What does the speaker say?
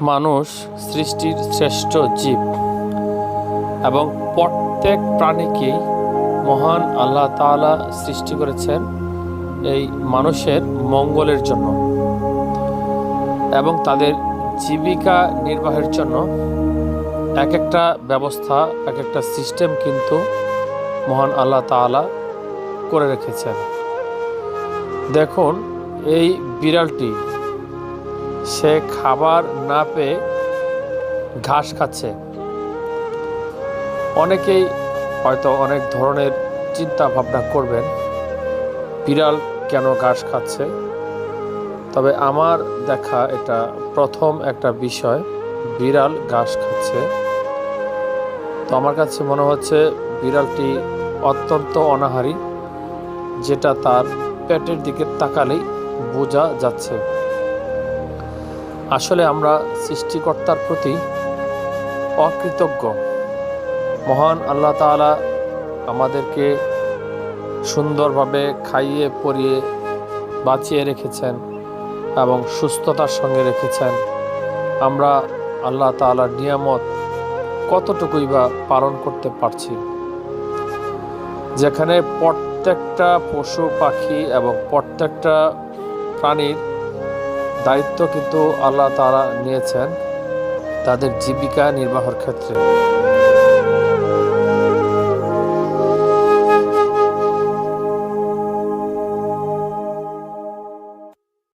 মানুষ সৃষ্টির শ্রেষ্ঠ জীব এবং প্রত্যেক প্রাণীকেই মহান আল্লাহ তাআলা সৃষ্টি করেছেন এই মানুষের মঙ্গলের জন্য এবং তাদের জীবিকা নির্বাহের জন্য এক একটা ব্যবস্থা, এক একটা সিস্টেম কিন্তু মহান আল্লাহ তাআলা করে রেখেছেন। দেখুন, এই বিড়ালটি সে খাবার না পেয়ে ঘাস খাচ্ছে। অনেকেই হয়তো অনেক ধরনের চিন্তা ভাবনা করবেন, বিড়াল কেন ঘাস খাচ্ছে? তবে আমার দেখা এটা প্রথম একটা বিষয়, বিড়াল ঘাস খাচ্ছে। তো আমার কাছে মনে হচ্ছে বিড়ালটি অত্যন্ত অনাহারী, যেটা তার পেটের দিকে তাকালেই বোঝা যাচ্ছে। আসলে আমরা সৃষ্টিকর্তার প্রতি অকৃতজ্ঞ। মহান আল্লাহ তাআলা আমাদেরকে সুন্দরভাবে খাইয়ে, পরিয়ে, বাঁচিয়ে রেখেছেন এবং সুস্থতার সঙ্গে রেখেছেন। আমরা আল্লাহ তাআলার নিয়ামত কতটুকুই বা পালন করতে পারছি? যেখানে প্রত্যেকটা পশু পাখি এবং প্রত্যেকটা প্রাণীর দায়িত্ব কিন্তু আল্লাহ তারা নিয়েছেন তাদের জীবিকা নির্বাহর ক্ষেত্রে।